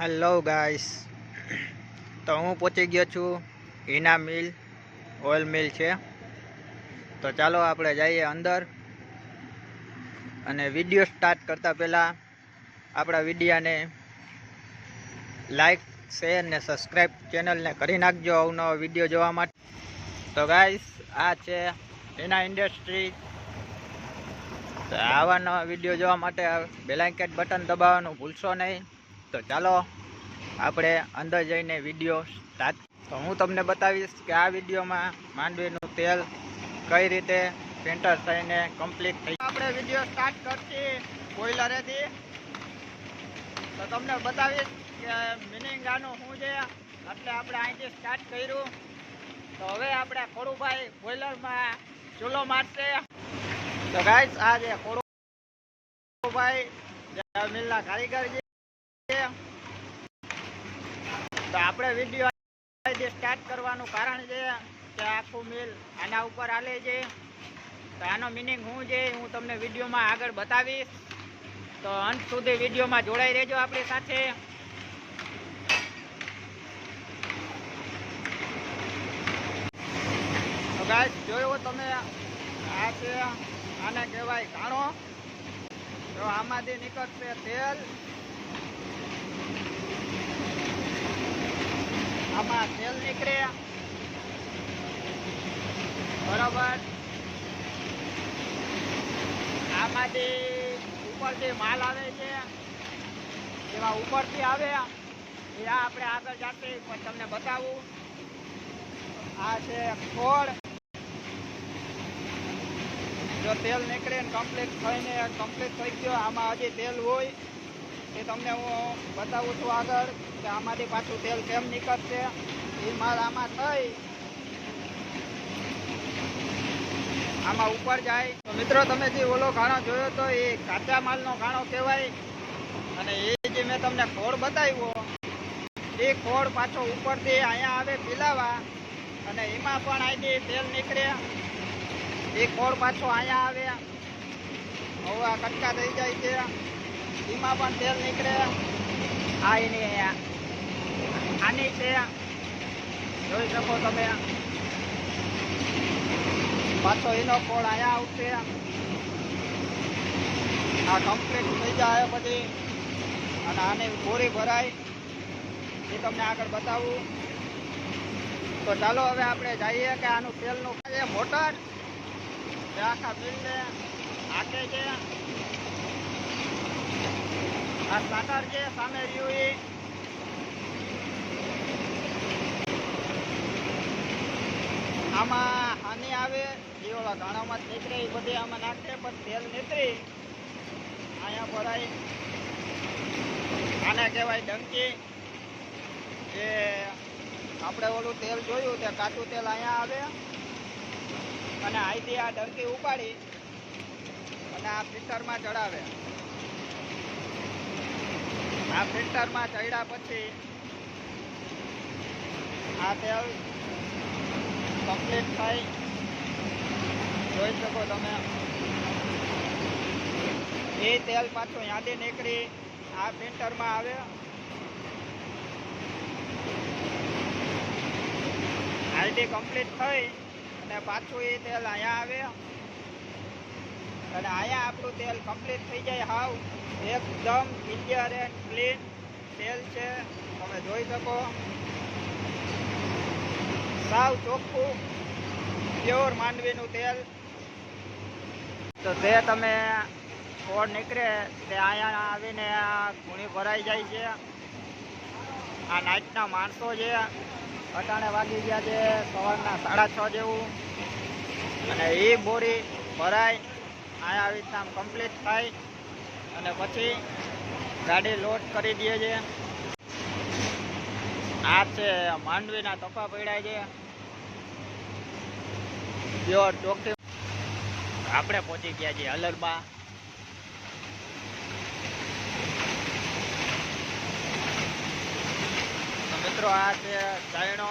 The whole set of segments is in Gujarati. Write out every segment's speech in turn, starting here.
હેલો ગાઈસ તો હું પહોંચી ગયો છું હિના મિલ, ઓઇલ મિલ છે. તો ચાલો આપણે જઈએ અંદર. અને વીડિયો સ્ટાર્ટ કરતાં પહેલાં આપણા વિડીયાને લાઈક, શેર ને સબસ્ક્રાઈબ ચેનલને કરી નાખજો અવનવો વીડિયો જોવા માટે. તો ગાઈસ આ છે હિના ઇન્ડસ્ટ્રી. આવા નવા વીડિયો જોવા માટે બેલાઇકેટ બટન દબાવવાનું ભૂલશો નહીં. તો ચાલો, આપણે અંદર જઈને વીડિયો સ્ટાર્ટ તો હું તમને બતાવીશ કે આ વિડીયોમાં માંડવીનું તેલ કઈ રીતે પેન્ટર થઈને કમ્પ્લીટ થઈ આપણે વીડિયો સ્ટાર્ટ કરતી બોઈલરેથી તો તમને બતાવીશ કે મિનિંગ આનું શું છે, એટલે આપણે અહીંથી સ્ટાર્ટ કર્યું. તો હવે આપણે ખોડુભાઈ બોઈલરમાં ચૂલો મારશે. તો ગાઈસ આ જે ખોડુભાઈ મિલના કારીગર છે તો આપણે વીડિયો સ્ટાર્ટ કરવાનું કારણ છે કે આખું મિલ આના ઉપર હાલે છે. તો આનો મિનિંગ શું છે હું તમને વિડીયોમાં આગળ બતાવીશ. તો અંત સુધી વિડીયોમાં જોડાઈ રહેજો આપણી સાથે. ગાઈસ જોયો તમે આ છે, આને કહેવાય ઘાણો. તો આમાંથી નીકળશે તેલ. આમાં તેલ નીકળે. બરાબર. આમાંથી ઉપરથી માલ આવે છે. એમાં ઉપરથી આવે, એ આપણે આગળ જાતે પણ તમને બતાવું. આ છે ખોળ. જો તેલ નીકળે કમ્પ્લીટ થઈને કમ્પ્લીટ થઈ ગયો, આમાં હજી તેલ હોય. એ તમને હું બતાવું છું આગળ કે આમાંથી પાછું તેલ કેમ નીકળશે. એ માલ આમાં થઈ. આમાં ઉપર જાય. તો મિત્રો, તમે જે ઓલો ઘાણો જોયો તો એ કાચા માલનો ઘાણો કહેવાય. અને એ જે મેં તમને ખોળ બતાવ્યો, એ ખોળ પાછો ઉપરથી અહીંયા આવે પીલાવા. અને એમાં પણ અહીંથી તેલ નીકળે. એ ખોળ પાછો અહીંયા આવે. હવે આ કટકા થઈ જાય છે. એમાં પણ તેલ નીકળે. આ એની આની છે. જોઈ શકો તમે. પાછો એનો કોળ અહીંયા આવશે. આ કમ્પ્લીટ થઈ જાય પછી. અને આની બોરી ભરાય. એ તમને આગળ બતાવું. તો ચાલો હવે આપણે જઈએ કે આનું તેલનું મોટર. આખા બિલને હાકે છે. આ સ્ટાર્ટર છે સામે રહ્યું એ આમાં હાની આવે એ ઓલા ઘાણામાં જ નીકળે, એ બધી આમાં નાખે, પણ તેલ નીકળી. અહીંયા ભરાય આને કહેવાય ડંકી. જે આપણે ઓલું તેલ જોયું તે કાચું તેલ અહીંયા આવે. અને અહીંથી આ ડંકી ઉપાડી અને આ ફિલ્ટરમાં ચડાવે. આ ફિલ્ટરમાં ચડ્યા પછી આ તેલ કમ્પ્લીટ થાય. જોઈ શકો તમે. એ તેલ પાછું યાદી નીકળી. આ ફિલ્ટરમાં આવે. આઈડી કમ્પ્લીટ થઈ અને પાછું એ તેલ અહીંયા આવે. અને અહીંયા આપણું તેલ કમ્પ્લીટ થઈ જાય. હાવ એકદમ ક્લિયર એન્ડ ક્લીન તેલ છે. તમે જોઈ શકો. સાવ ચોખ્ખું પ્યોર માંડવીનું તેલ. તો તે તમે છોડ નીકળે તે અહીંયા આવીને આ ગુણી ભરાઈ જાય છે. આ નાઇટના માણસો છે. અટાણે વાગી ગયા છે સવારના સાડા છ જેવું. અને એ બોરી ભરાય. અહીંયા આવી રીતના કમ્પ્લીટ થાય અને પછી ગાડી લોડ કરી દઈએ છે. આ છે માંડવીના તપા પીડાય છે. પ્યોર ચોખ્ખી આપણે પહોંચી ગયા છીએ હલરમાં તો મિત્રો આ છે ચાયણો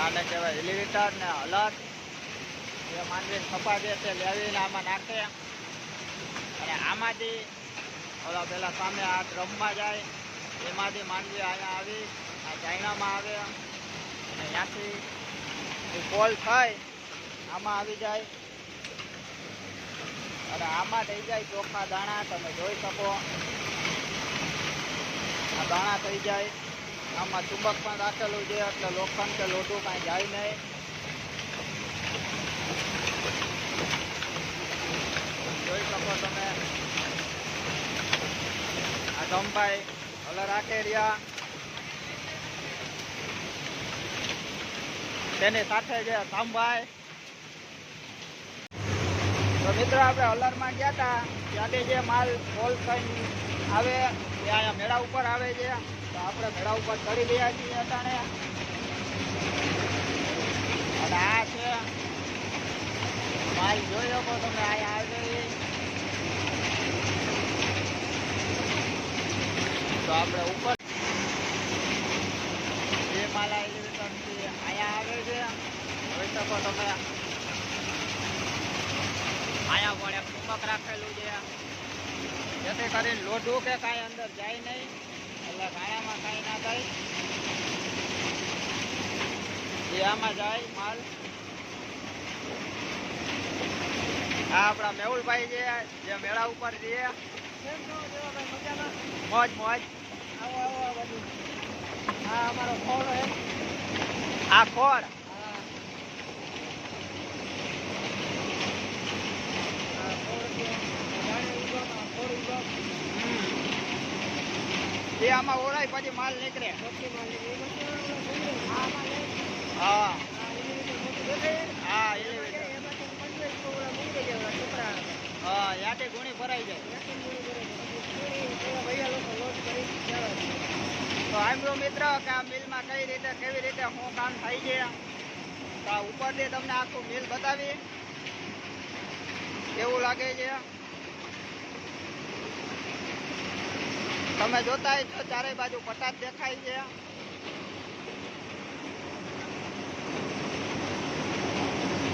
આને કહેવાય એલિવેટર ને હલર એ માંડવી થપા છે લેવીને આમાં નાખે. અને આમાંથી ઓલા પેલા સામે આ ડ્રમમાં જાય, એમાંથી માંડવી અહીંયા આવી, આ ચાઇનામાં આવે. અને ત્યાંથી કોલ થાય, આમાં આવી જાય. અને આમાં થઈ જાય ચોખ્ખા દાણા, તમે જોઈ શકો. આ દાણા થઈ જાય. આમાં ચુંબક પણ રાખેલું છે, એટલે લોખંડ કે લોટું કાંઈ જાય નહીં. જોઈ શકો તમે. આ ધમભાઈ હલર રાખે રહ્યા તેની સાથે છે થામભાઈ તો મિત્રો આપણે હલરમાં ગયા હતા ત્યાંથી જે માલ કોલ થઈને આવે, એ અહીંયા મેળા ઉપર આવે છે. તો આપણે મેળા ઉપર ચડી ગયા છીએ અટાણે. અને આ છે માલ, જોઈ શકો તમે, અહીંયા આવે તો આપણે ઉપર જે માલ એલિવેટરથી અહીંયા આવે છે. હવે શકો તમે અહીંયા એક ચુંબક રાખેલું છે. જેથી કરીને લોઢું કે કાંઈ અંદર જાય નહીં. એટલે ગાયામાં કાંઈ ના થાય. એ આમાં જાય માલ. આ આપણા મેહુલભાઈ છે, જે મેળા ઉપર છે. મોજ મોજ. વિભાગ એ આમાં ઓળાય પછી માલ નીકળે હા. હા એલિવેટર હા ત્યાંથી ગુણી ભરાઈ જાય ત્યાંથી મૂડી કરે છે. પછી પૂરી એવા ભૈયા લોકો લોડ કરી જવા છે. તો સાંભળો મિત્ર, કે આ મિલમાં કઈ રીતે, કેવી રીતે શું કામ થાય છે? તો આ ઉપરથી તમને આખું મિલ બતાવી. કેવું લાગે છે? તમે જોતા છો ચારે બાજુ પટાટ દેખાય છે.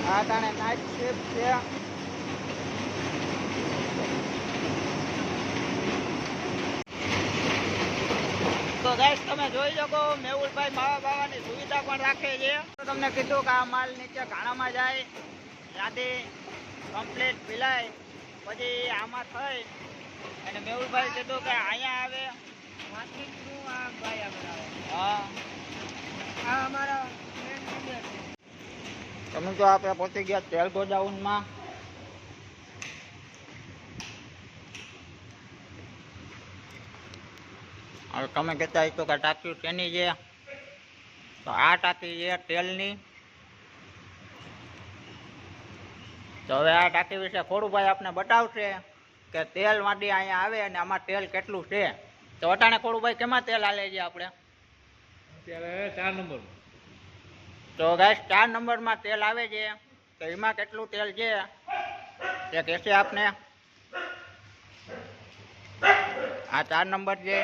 આ તાણે નાઇટ શિફ્ટ છે. ગાઈસ તમે જોઈ શકો મેહુલભાઈ માવા બાવાની સુવિધા પણ રાખે છે. તો તમને કીધું કે આ માલ નીચે ઘાણામાં જાય ત્યાંથી કમ્પ્લીટ પીલાય પછી આમાં થઈ અને મેહુલભાઈ કીધું કે અહીંયા આવે. તમે તો આપણે પહોંચી ગયા તેલ ગોડાઉનમાં. હવે તમે કહેતા તો કે ટાંકી શેની છે? તો આ ટાંકી છે તેલની. તો હવે આ ટાંકી વિશે ખોડુભાઈ આપને બતાવશે કે તેલ માંડી અહીંયા આવે અને આમાં તેલ કેટલું છે. તો અટાણે ખોડુભાઈ કેમાં તેલ હાલે છે આપણે? અત્યારે ચાર નંબર તો ગાય ચાર નંબરમાં તેલ આવે છે. તો એમાં કેટલું તેલ છે? તે કહેશે આપને. આ ચાર નંબર છે.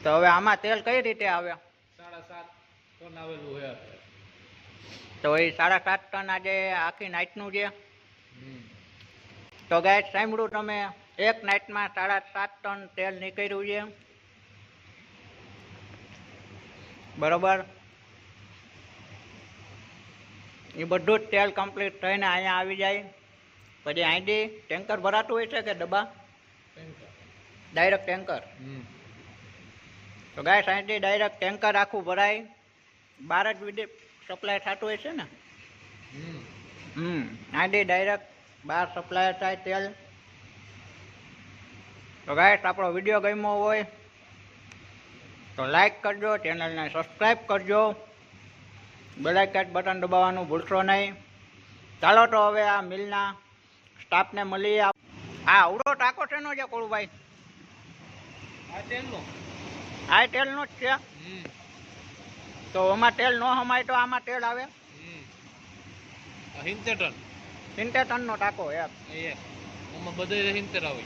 તો હવે આમાં તેલ કઈ રીતે આવે? સાડા સાત ટન આવેલું હોય તો એ સાડા સાત ટન આજે આખી નાઇટનું છે તો ગાય સાંભળ્યું તમે એક નાઇટમાં સાડા સાત ટન તેલ નીકળ્યું છે? બરોબર? એ બધું જ તેલ કમ્પ્લીટ થઈને અહીંયા આવી જાય. પછી અહીંથી ટેન્કર ભરાતું હોય છે કે ડબ્બા? Direct tanker? તો ગાય અહીંથી ડાયરેક્ટ ટેન્કર આખું ભરાય. બાર જ વિદેશ સપ્લાય થતું હોય છે ને? હમ, અહીંથી ડાયરેક્ટ બહાર સપ્લાય થાય તેલ. તો ગાય આપણો વીડિયો ગમ્યો હોય તો લાઈક કરજો ચેનલને સબસ્ક્રાઈબ કરજો. બેલાઇકન બટન દબાવવાનું ભૂલશો નહીં. ચાલો તો હવે આ મિલના સ્ટાફને મળીએ. આ અવડો ટાંકો છે નો જે કોળુભાઈ? આ તેલનો. જ છે. તો આમાં તેલ ન હમાય તો આમાં તેલ આવે? હિંતેર ટન. સિત્તેર ટનનો ટાંકો એમ. આમાં બધે હિંતેર આવે.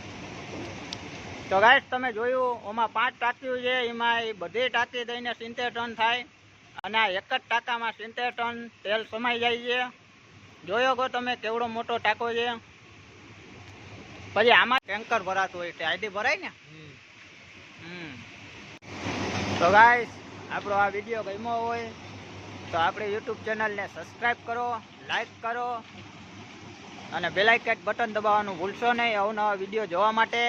તો ગાઈશ તમે જોયું ઓમાં પાંચ ટાંકીઓ છે એમાં એ બધી ટાંકી દઈને સિત્તેર ટન થાય. અને આ એક જ ટાંકામાં સિત્તેર ટન તેલ સમાઈ જાય છે. જોયો ગો તમે કેવડો મોટો ટાંકો છે. પછી આમાં ટેન્કર ભરાતું હોય એટલે આઈડી ભરાય ને હમ તો ગાઈસ આપણો આ વીડિયો ગમ્યો હોય તો આપણે યુટ્યુબ ચેનલને સબસ્ક્રાઈબ કરો લાઈક કરો અને બેલાઇકેટ બટન દબાવવાનું ભૂલશો નહીં અવનવા વીડિયો જોવા માટે.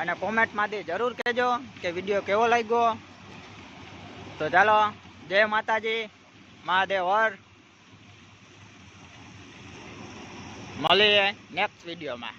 અને કોમેન્ટમાંથી જરૂર કહેજો કે વીડિયો કેવો લાગ્યો. તો ચાલો, જય માતાજી, મહાદેવ હર. મળીએ નેક્સ્ટ વિડીયોમાં